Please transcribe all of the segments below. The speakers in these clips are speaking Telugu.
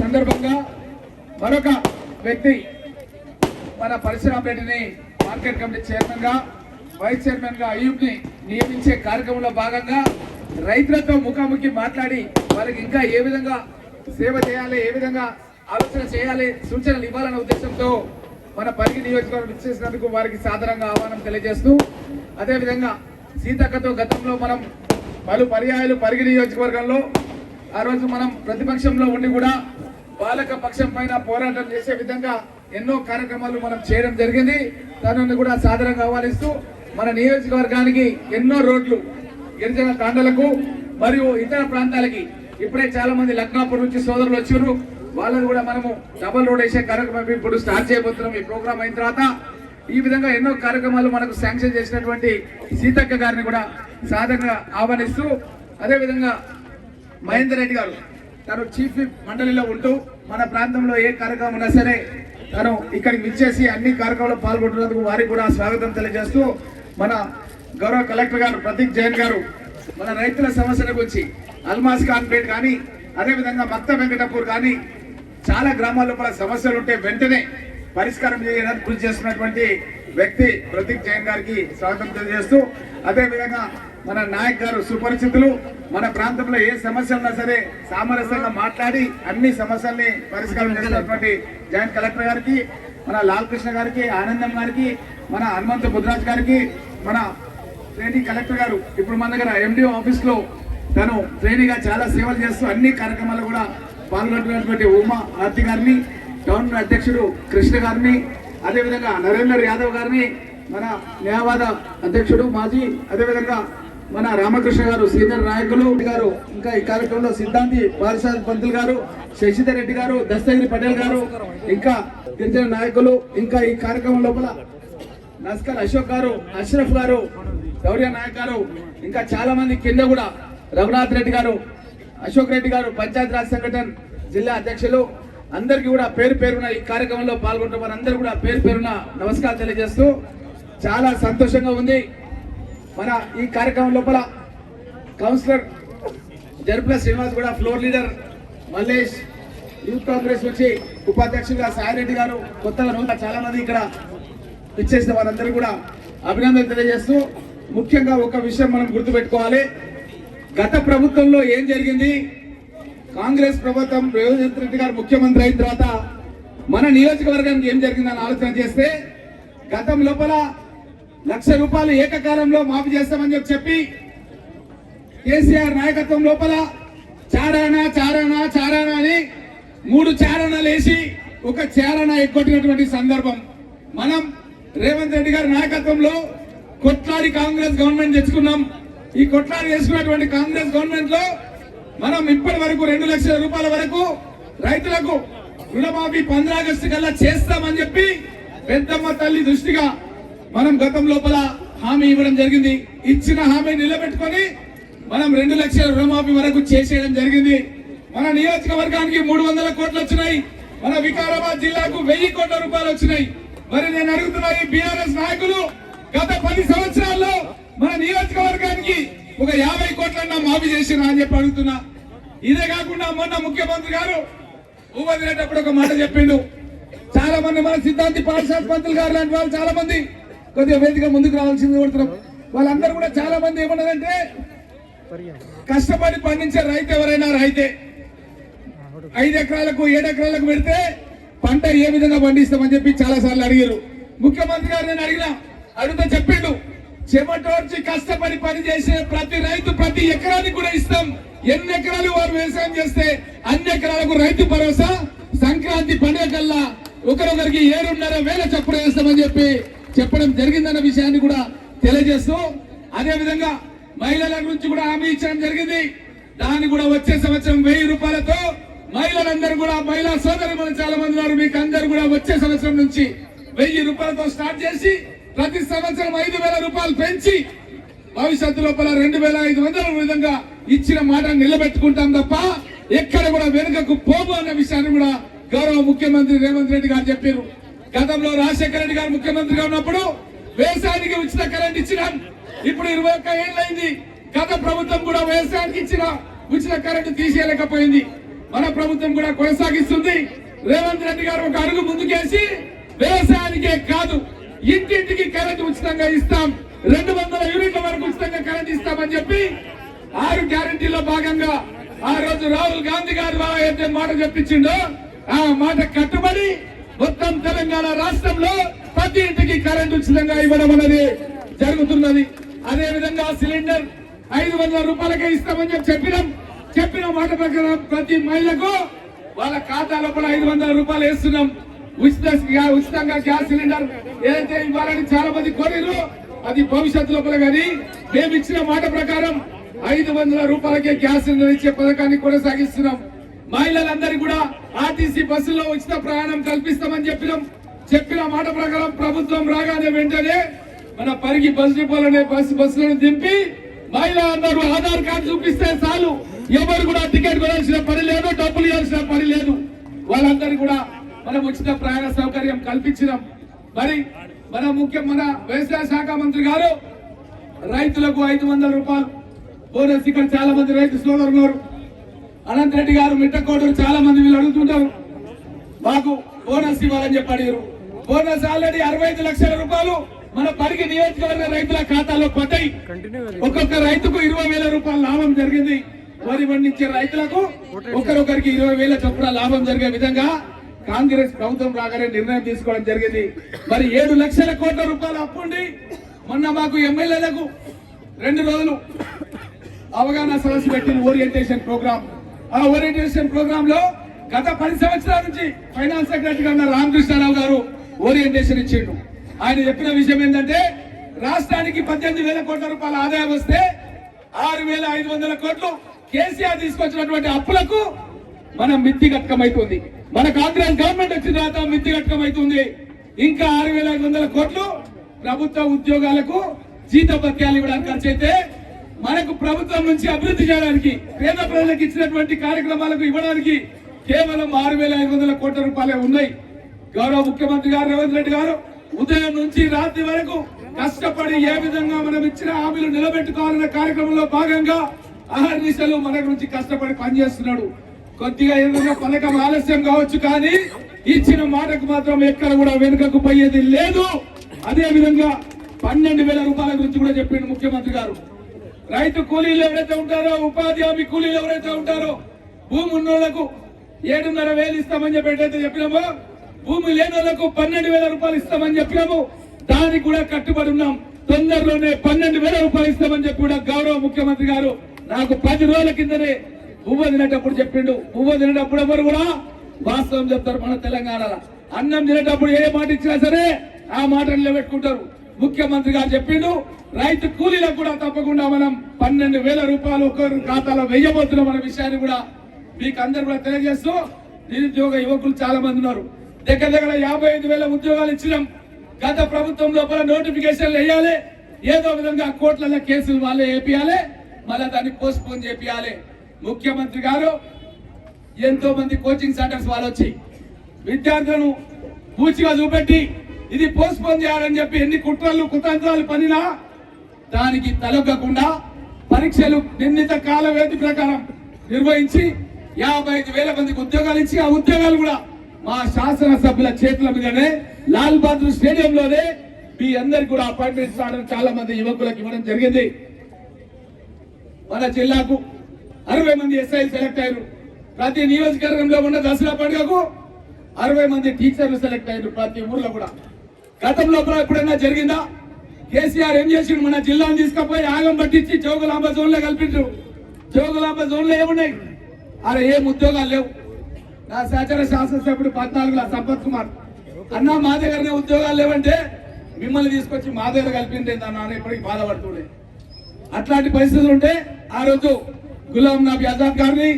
సందర్భంగా మరొక వ్యక్తి మన పరశురామ్ రెడ్డిని మార్కెట్ కమిటీ చైర్మన్గా వైస్ చైర్మన్గా అయ్యూబ్ని నియమించే కార్యక్రమంలో భాగంగా రైతులతో ముఖాముఖి మాట్లాడి వాళ్ళకి ఇంకా ఏ విధంగా సేవ చేయాలి ఏ విధంగా ఆలోచన చేయాలి సూచనలు ఇవ్వాలనే ఉద్దేశంతో మన పరిగి నియోజకవర్గం ఇచ్చేసినందుకు వారికి సాధారణంగా ఆహ్వానం తెలియజేస్తూ అదేవిధంగా సీతక్కతో గతంలో మనం పలు పర్యాయాలు పరిగి నియోజకవర్గంలో ఆ రోజు మనం ప్రతిపక్షంలో ఉండి కూడా బాలక పక్షం పైన పోరాటం చేసే విధంగా ఎన్నో కార్యక్రమాలు మనం చేయడం జరిగింది. తనని కూడా సాధారణంగా ఆహ్వానిస్తూ మన నియోజకవర్గానికి ఎన్నో రోడ్లు గిరిజన తాండలకు మరియు ఇతర ప్రాంతాలకి ఇప్పుడే చాలా మంది లక్నాపూర్ నుంచి సోదరులు వచ్చారు వాళ్ళని కూడా మనము డబల్ రోడ్ వేసే కార్యక్రమం ఇప్పుడు స్టార్ట్ చేయబోతున్నాం. ఈ ప్రోగ్రామ్ అయిన తర్వాత ఈ విధంగా ఎన్నో కార్యక్రమాలు మనకు శాంక్షన్ చేసినటువంటి సీతక్క గారిని కూడా సాధారణంగా ఆహ్వానిస్తూ అదేవిధంగా మహేందర్ రెడ్డి గారు తను చీఫ్ మండలిలో ఉంటూ మన ప్రాంతంలో ఏ కార్యక్రమం ఉన్నా సరే తను ఇక్కడికి విచ్చేసి అన్ని కార్యక్రమంలో పాల్గొంటున్నందుకు వారికి కూడా స్వాగతం తెలియజేస్తూ మన గౌరవ కలెక్టర్ గారు ప్రతీక్ జైన్ గారు మన రైతుల సమస్యల గురించి అల్మాస్ కాన్పేట్ కానీ అదేవిధంగా మక్త వెంకటపూర్ కానీ చాలా గ్రామాల్లో కూడా సమస్యలు ఉంటే వెంటనే పరిష్కారం చేయడానికి కృషి చేస్తున్నటువంటి వ్యక్తి ప్రతీక్ జైన్ గారికి స్వాగతం తెలియజేస్తూ అదేవిధంగా మన నాయక్ గారు సుపరిచితులు మన ప్రాంతంలో ఏ సమస్య ఉన్నా సరే సామరస్యంగా మాట్లాడి అన్ని సమస్యల్ని పరిష్కారం చేసినటువంటి జాయింట్ కలెక్టర్ గారికి మన లాల్ కృష్ణ గారికి ఆనందం గారికి మన హనుమంత బుద్ధరాజ్ గారికి మన ట్రైనింగ్ కలెక్టర్ గారు. ఇప్పుడు మన దగ్గర ఎండిఓ ఆఫీస్లో తను ట్రైనింగ్ చాలా సేవలు చేస్తూ అన్ని కార్యక్రమాలు కూడా పాల్గొంటున్నటువంటి ఉమా ఆర్తి గారిని టౌన్ అధ్యక్షుడు కృష్ణ గారిని అదేవిధంగా నరేందర్ యాదవ్ గారిని మన న్యాయవాద అధ్యక్షుడు మాజీ అదేవిధంగా మన రామకృష్ణ గారు సీనియర్ నాయకులు గారు ఇంకా ఈ కార్యక్రమంలో సిద్ధాంతి పారిసాద్ పంతులు గారు శశిధర్ రెడ్డి గారు దస్తగిరి పటేల్ గారు ఇంకా గిరిజన నాయకులు ఇంకా ఈ కార్యక్రమం లోపల నస్కర్ అశోక్ గారు అష్రఫ్ గారు గౌర్య నాయక్ గారు ఇంకా చాలా మంది కింద కూడా రఘునాథ్ రెడ్డి గారు అశోక్ రెడ్డి గారు పంచాయత్ రాజ్ సంఘటన జిల్లా అధ్యక్షులు అందరికీ కూడా పేరు పేరున ఈ కార్యక్రమంలో పాల్గొంటున్న వారందరూ కూడా పేరు పేరున నమస్కారం తెలియజేస్తూ చాలా సంతోషంగా ఉంది. మన ఈ కార్యక్రమం లోపల కౌన్సిలర్ జరుపుల శ్రీనివాస్ కూడా floor leader Mallesh youth Congress వచ్చి ఉపాధ్యక్షులుగా సాయిరెడ్డి గారు కొత్తగా నూతన చాలా మంది ఇక్కడ ఇచ్చేసిన వారందరూ కూడా అభినందనలు తెలియజేస్తూ ముఖ్యంగా ఒక విషయం మనం గుర్తుపెట్టుకోవాలి. గత ప్రభుత్వంలో ఏం జరిగింది? కాంగ్రెస్ ప్రభుత్వం రేవంత్ రెడ్డి గారు ముఖ్యమంత్రి అయిన తర్వాత మన నియోజకవర్గానికి ఏం జరిగిందని ఆలోచన చేస్తే గతం లోపల లక్ష రూపాయలు ఏకకాలంలో మాఫీ చేస్తామని చెప్పి చెప్పి కేసీఆర్ నాయకత్వం లోపల చారానా చారానా చారానా అని మూడు చారణాలు వేసి ఒక చారణ ఎక్కొట్టినటువంటి సందర్భం. మనం రేవంత్ రెడ్డి గారి నాయకత్వంలో కొట్లాడి కాంగ్రెస్ గవర్నమెంట్ తెచ్చుకున్నాం. ఈ కొట్లాడి చేసుకున్నటువంటి కాంగ్రెస్ గవర్నమెంట్లో మనం ఇప్పటి వరకు రెండు లక్షల రూపాయల వరకు రైతులకు రుణమాఫీ పంద్రాగస్టు కల్లా చేస్తామని చెప్పి పెద్దమ్మ తల్లి దృష్టిగా మనం గతం లోపల హామీ ఇవ్వడం జరిగింది. ఇచ్చిన హామీ నిలబెట్టుకొని మనం రెండు లక్షల రుణమాఫీ వరకు చేసేయడం జరిగింది. మన నియోజకవర్గానికి మూడు వందల కోట్లు వచ్చినాయి. మన వికారాబాద్ జిల్లాకు వెయ్యి కోట్ల రూపాయలు వచ్చినాయి. మరి నేను అడుగుతున్నా ఈ బీఆర్ఎస్ నాయకులు గత పది సంవత్సరాల్లో మన నియోజకవర్గానికి ఒక యాభై కోట్లన్నా మాఫీ చేసిన అని చెప్పి అడుగుతున్నా. ఇదే కాకుండా మొన్న ముఖ్యమంత్రి గారు ఊవదిలేటప్పుడు ఒక మాట చెప్పిండు. చాలా మంది మన సిద్ధాంతి పాఠశాల పంతులు గారు లాంటి వాళ్ళు చాలా మంది కొద్దిగా వేదిక ముందుకు రావాల్సింది కోరుతున్నాం. వాళ్ళందరూ కూడా చాలా మంది ఏమన్నారంటే కష్టపడి పండించే రైతు ఎవరైనా రైతే. ఐదు ఎకరాలకు ఏడు ఎకరాలకు పెడితే పంట ఏ విధంగా పండిస్తామని చెప్పి చాలా సార్లు అడిగారు. ముఖ్యమంత్రి గారు నేను అడిగినా అడిగితే చెప్పిండు. చెమటోర్చి కష్టపడి పని చేసే ప్రతి రైతు ప్రతి ఎకరానికి కూడా ఇస్తాం. ఎన్ని ఎకరాలు వారు వ్యవసాయం చేస్తే అన్ని ఎకరాలకు రైతు భరోసా. సంక్రాంతి పండుగ కల్లా ఒకరొకరికి ఏడున్నర వేల చప్పుడు వేస్తామని చెప్పి చెప్పడం జరిగిందన్న విషయాన్ని కూడా తెలియజేస్తూ అదేవిధంగా మహిళల గురించి కూడా హామీ ఇచ్చడం జరిగింది. దాన్ని కూడా వచ్చే సంవత్సరం వెయ్యి రూపాయలతో మహిళలందరూ కూడా మహిళా సోదరి మనం చాలా మంది ఉన్నారు. మీకు అందరు కూడా వచ్చే సంవత్సరం నుంచి వెయ్యి రూపాయలతో స్టార్ట్ చేసి ప్రతి సంవత్సరం ఐదు వేల రూపాయలు పెంచి భవిష్యత్తు లోపల రెండు వేల ఐదు వందల విధంగా ఇచ్చిన మాట నిలబెట్టుకుంటాం తప్ప ఎక్కడ కూడా వెనుకకు పోము అన్న విషయాన్ని కూడా గౌరవ ముఖ్యమంత్రి రేవంత్ రెడ్డి గారు చెప్పారు. గతంలో రాజశేఖర రెడ్డి గారు ముఖ్యమంత్రిగా ఉన్నప్పుడు వ్యవసాయానికి ఉచిత కరెంట్ ఇచ్చినాం. ఇప్పుడు ఇరవై ఒక్క ఏళ్ళైంది గత ప్రభుత్వం కూడా వ్యవసాయానికి ఇచ్చిన ఉచిత కరెంటు తీసేయలేకపోయింది. మన ప్రభుత్వం కూడా కొనసాగిస్తుంది. రేవంత్ రెడ్డి గారు ఒక అడుగు ముందుకేసి వ్యవసాయానికే కాదు ఇంటింటికి కరెంట్ ఉచితంగా ఇస్తాం. రెండు వందల యూనిట్ల వరకు ఉచితంగా కరెంట్ ఇస్తామని చెప్పి ఆరు గ్యారంటీలో భాగంగా ఆ రోజు రాహుల్ గాంధీ గారు అయితే మాట చెప్పించిండో ఆ మాట కట్టుబడి మొత్తం తెలంగాణ రాష్ట్రంలో ప్రతి ఇంటికి కరెంట్ ఉచితంగా ఇవ్వడం అనేది జరుగుతున్నది. అదే విధంగా సిలిండర్ ఐదు వందల రూపాయలకే ఇస్తామని చెప్పి చెప్పినాం. చెప్పిన మాట ప్రకారం ప్రతి మహిళకు వాళ్ళ ఖాతా లోపల ఐదు వందల రూపాయలు వేస్తున్నాం. ఉచిత ఉచితంగా గ్యాస్ సిలిండర్ ఏదైతే ఇవ్వాలని చాలా మంది కోరిరు అది భవిష్యత్తు లోపల కానీ మేము ఇచ్చిన మాట ప్రకారం ఐదు వందల రూపాయలకే గ్యాస్ సిలిండర్ ఇచ్చే పథకాన్ని కొనసాగిస్తున్నాం. మహిళలందరికీ కూడా ఆర్టీసీ బస్సులో ఉచిత ప్రయాణం కల్పిస్తామని చెప్పినాం. చెప్పిన మాట ప్రకారం ప్రభుత్వం రాగానే వెంటనే మన పరిగి బస్ డిపోలనే బస్సు బస్సులను దింపి మహిళ అందరూ ఆధార్ కార్డు చూపిస్తే చాలు. ఎవరు కూడా టికెట్ కొనాల్సిన పని లేదు డబ్బులు ఇవ్వాల్సిన పని లేదు. వాళ్ళందరూ కూడా మనం ఉచిత ప్రయాణ సౌకర్యం కల్పించినాం. మరి మన ముఖ్య మన వ్యవసాయ శాఖ మంత్రి గారు రైతులకు ఐదు వందల రూపాయలు బోనస్. ఇక్కడ చాలా మంది రైతు సోదరులు అనంత్ రెడ్డి గారు మిట్టకోటరు చాలా మంది వీళ్ళు అడుగుతుంటారు. మాకు బోనస్ ఇవ్వాలని చెప్పి అడిగారు. బోనస్ ఆల్రెడీ అరవై ఐదు లక్షల రూపాయలు మన పరిగి నియోజకవర్గ రైతుల ఖాతాలో పడ్డాయి. ఒక్కొక్క రైతుకు ఇరవై వేల రూపాయల లాభం జరిగింది. వరి పండించే రైతులకు ఒకరొకరికి ఇరవై వేల చొప్పున లాభం జరిగే విధంగా కాంగ్రెస్ ప్రభుత్వం రాగానే నిర్ణయం తీసుకోవడం జరిగింది. మరి ఏడు లక్షల కోట్ల రూపాయల అప్పుండి మొన్న మాకు ఎమ్మెల్యేలకు రెండు రోజులు అవగాహన సదస్సు పెట్టిన ఓరియంటేషన్ ప్రోగ్రామ్ ఆ ఓరియంటేషన్ ప్రోగ్రామ్లో గత పది సంవత్సరాల నుంచి ఫైనాన్స్ సెక్రటరీగా ఉన్న రామకృష్ణారావు గారు. ఓరియంటేషన్ ఇచ్చిండు. ఆయన చెప్పిన విషయం ఏంటంటే రాష్ట్రానికి పద్దెనిమిది వేల కోట్ల రూపాయల ఆదాయం వస్తే ఆరు వేల ఐదు వందల కోట్లు కేసీఆర్ తీసుకొచ్చినటువంటి అప్పులకు మనం మిత్తి ఘటకమైతుంది మన కాంగ్రెస్ గవర్నమెంట్ వచ్చిన తర్వాత మిత్తి ఘటకమైతుంది ఇంకా ఆరు వేల ఐదు వందల కోట్లు ప్రభుత్వ ఉద్యోగాలకు జీత భత్యాలు ఇవ్వడానికి ఖర్చు అయితే మనకు ప్రభుత్వం నుంచి అభివృద్ధి చేయడానికి పేద ప్రజలకు ఇచ్చినటువంటి కార్యక్రమాలకు ఇవ్వడానికి కేవలం ఆరు వేల ఐదు వందల కోట్ల రూపాయలే ఉన్నాయి. గౌరవ ముఖ్యమంత్రి గారు రేవంత్ రెడ్డి గారు ఉదయం నుంచి రాత్రి వరకు కష్టపడి ఏ విధంగా మనం ఇచ్చిన హామీలు నిలబెట్టుకోవాలనే కార్యక్రమంలో భాగంగా అహర్నిశలు మన గురించి కష్టపడి పనిచేస్తున్నాడు. కొద్దిగా ఏదైనా పథకం ఆలస్యం కావచ్చు కానీ ఇచ్చిన మాటకు మాత్రం ఎక్కడ కూడా వెనుకకు పోయేది లేదు. అదే విధంగా పన్నెండు వేల రూపాయల గురించి కూడా చెప్పిండు ముఖ్యమంత్రి గారు. రైతు కూలీలు ఎవరైతే ఉంటారో ఉపాధి హామీ కూలీలు ఎవరైతే ఉంటారో భూమి ఉన్నోళ్ళకు ఏడున్నర వేలు ఇస్తామని చెప్పి ఎట్లయితే చెప్పినామో భూమి లేని వాళ్ళకు పన్నెండు వేల రూపాయలు ఇస్తామని చెప్పినాము. దానికి కూడా కట్టుబడి ఉన్నాం. తొందరలోనే పన్నెండు వేల రూపాయలు ఇస్తామని చెప్పి కూడా గౌరవ ముఖ్యమంత్రి గారు నాకు పది రోజుల కిందనే పువ్వు తినేటప్పుడు చెప్పిండు. పువ్వు తినేటప్పుడు ఎవరు కూడా వాస్తవం చెప్తారు మన తెలంగాణలో. అన్నం తినేటప్పుడు ఏ మాట ఇచ్చినా సరే ఆ మాట నిలబెట్టుకుంటారు. ముఖ్యమంత్రి గారు చెప్పిండు రైతు కూలీలకు కూడా తప్పకుండా మనం పన్నెండు వేల రూపాయలు ఒకరు ఖాతాలో వెయ్యబోతున్నాం అనే విషయాన్ని కూడా మీకు అందరు కూడా తెలియజేస్తూ నిరుద్యోగ యువకులు చాలా మంది ఉన్నారు. దగ్గర దగ్గర యాభై ఐదు వేల ఉద్యోగాలు ఇచ్చినాం. గత ప్రభుత్వం లోపల నోటిఫికేషన్లు వేయాలి. ఏదో విధంగా కోట్లలో కేసులు వాళ్ళే వేపియాలి. మళ్ళీ దాన్ని పోస్ట్ పోన్ చేపియాలి. ముఖ్యమంత్రి గారు ఎంతో మంది కోచింగ్ సెంటర్స్ వాళ్ళు వచ్చి విద్యార్థులను పూచిగా చూపెట్టి ఇది పోస్ట్పోన్ చేయాలని చెప్పి ఎన్ని కుట్రలు కుతంత్రాలు పనినా దానికి తలొగ్గకుండా పరీక్షలు నిర్ణీత కాల వేది ప్రకారం నిర్వహించి యాభై ఐదు వేల మందికి ఉద్యోగాలు ఇచ్చి ఆ ఉద్యోగాలు కూడా మా శాసనసభ్యుల చేతుల మీదనే లాల్ బహదూర్ స్టేడియంలోనే మీ అందరికి కూడా అపాయింట్మెంట్ ఇస్తాడని చాలా మంది యువకులకు ఇవ్వడం జరిగింది. మన జిల్లాకు అరవై మంది ఎస్ఐలు సెలెక్ట్ అయ్యారు. ప్రతి నియోజకవర్గంలో ఉన్న దసరా పండుగకు అరవై మంది టీచర్లు సెలెక్ట్ అయ్యారు ప్రతి ఊర్లో కూడా. గతంలో కూడా ఎప్పుడైనా జరిగిందా? కేసీఆర్ ఏం చేసిండు? మన జిల్లాను తీసుకుపోయి ఆగం పట్టించి జోగులాంబ జోన్లో కల్పించు జోగులాంబ జోన్లో ఏమున్నాయి? అరే ఏం ఉద్యోగాలు లేవు. నా సహచర శాసనసభ్యుడు పద్నాలుగుల సంపత్ కుమార్ అన్న మా దగ్గరనే ఉద్యోగాలు లేవంటే మిమ్మల్ని తీసుకొచ్చి మా దగ్గర కలిపింది అన్న ఇప్పటికీ ఇప్పటికి బాధపడుతుండే. అట్లాంటి పరిస్థితులు ఉంటే ఆ రోజు గులాం నబీ ఆజాద్ గారిని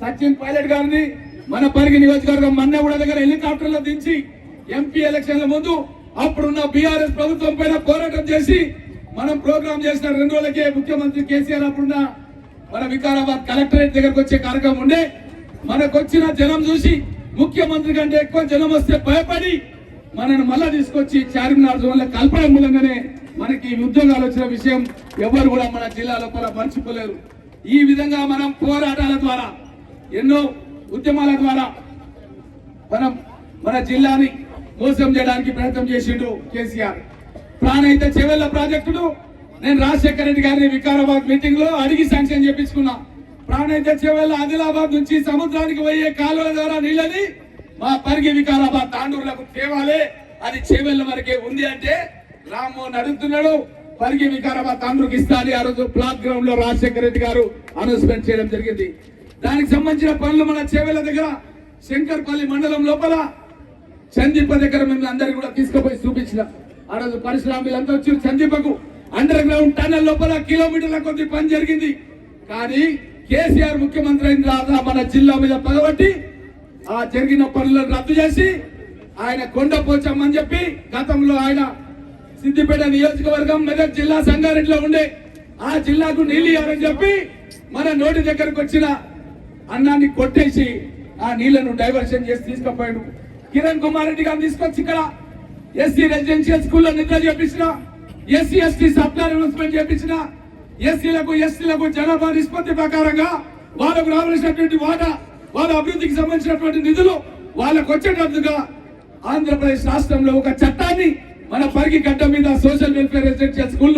సచిన్ పైలట్ గారిని మన పరిగి నియోజకవర్గం మన్నెగూడ దగ్గర హెలికాప్టర్లో దించి ఎంపీ ఎలక్షన్ల ముందు అప్పుడున్న బీఆర్ఎస్ ప్రభుత్వం పైన పోరాటం చేసి మనం ప్రోగ్రామ్ చేసిన రెండు రోజులకే ముఖ్యమంత్రి కేసీఆర్ అప్పుడున్న మన వికారాబాద్ కలెక్టరేట్ దగ్గరకు వచ్చే కార్యక్రమం ఉండే. మనకు వచ్చిన జనం చూసి ముఖ్యమంత్రి కంటే ఎక్కువ జనం వస్తే భయపడి మనను మళ్ళా తీసుకొచ్చి చార్మినార్ జోన్ల కల్పన మూలంగానే మనకి ఉద్యోగాలు వచ్చిన విషయం ఎవరు కూడా మన జిల్లా లోపల మర్చిపోలేరు. ఈ విధంగా మనం పోరాటాల ద్వారా ఎన్నో ఉద్యమాల ద్వారా మనం మన జిల్లాని మోసం చేయడానికి ప్రయత్నం చేసిండు కేసీఆర్. ప్రాణైతే చెవెళ్ళ ప్రాజెక్టును నేను రాజశేఖర రెడ్డి గారిని వికారాబాద్ మీటింగ్లో అడిగి శాంక్షన్ చేపించుకున్నా. ప్రాణహిత చెవెళ్ళ ఆదిలాబాద్ నుంచి సముద్రానికి పోయే కాలువ ద్వారా నీళ్ళని మా పరిగి వికారాబాద్ తాండూరులకు తేవాలి. అది చెవెళ్ళ వరకే ఉంది అంటే రామ్మోహన్ అడుగుతున్నాడు. పరిగి వికారాబాద్ తాండూరుకి ఇస్తా ఆ రోజు ప్లాట్ గ్రౌండ్లో రాజశేఖర రెడ్డి గారు అనౌన్స్మెంట్ చేయడం జరిగింది. దానికి సంబంధించిన పనులు మన చెవెళ్ళ దగ్గర శంకర్పల్లి మండలం లోపల చందీప దగ్గర మిమ్మల్ని అందరికీ కూడా తీసుకుపోయి చూపించిన. ఆ రోజు పరిశ్రమలంతా వచ్చి చందీపకు అండర్ గ్రౌండ్ టనల్ లోపల కిలోమీటర్ల కొద్ది పని జరిగింది. కానీ కేసీఆర్ ముఖ్యమంత్రి అయిన తర్వాత మన జిల్లా మీద పగబట్టి ఆ జరిగిన పనులను రద్దు చేసి ఆయన కొండ పోచామని చెప్పి గతంలో ఆయన సిద్దిపేట నియోజకవర్గం మెదక్ జిల్లా సంగారెడ్డిలో ఉండే ఆ జిల్లాకు నీళ్ళు ఇవ్వాలని చెప్పి మన నోటి దగ్గరకు వచ్చిన అన్నాన్ని కొట్టేసి ఆ నీళ్ళను డైవర్షన్ చేసి తీసుకుపోయాడు. కిరణ్ కుమార్ రెడ్డి గారిని తీసుకొచ్చి ఇక్కడ ఎస్సీ రెసిడెన్షియల్ స్కూల్లో నిద్ర చేపించిన ఎస్సీ ఎస్టీ సప్లై అనౌన్స్మెంట్ చేపించిన ఎస్సీలకు ఎస్టీలకు జనాభా నిష్పత్తి ప్రకారంగా వాళ్ళకు రావాల్సినటువంటి వాటా వాళ్ళ అభివృద్ధికి సంబంధించినటువంటి నిధులు వాళ్ళకు వచ్చేటట్టుగా ఆంధ్రప్రదేశ్ రాష్ట్రంలో ఒక చట్టాన్ని మన పరిగి గడ్డ మీద సోషల్ వెల్ఫేర్ రెసిడెన్షియల్ స్కూల్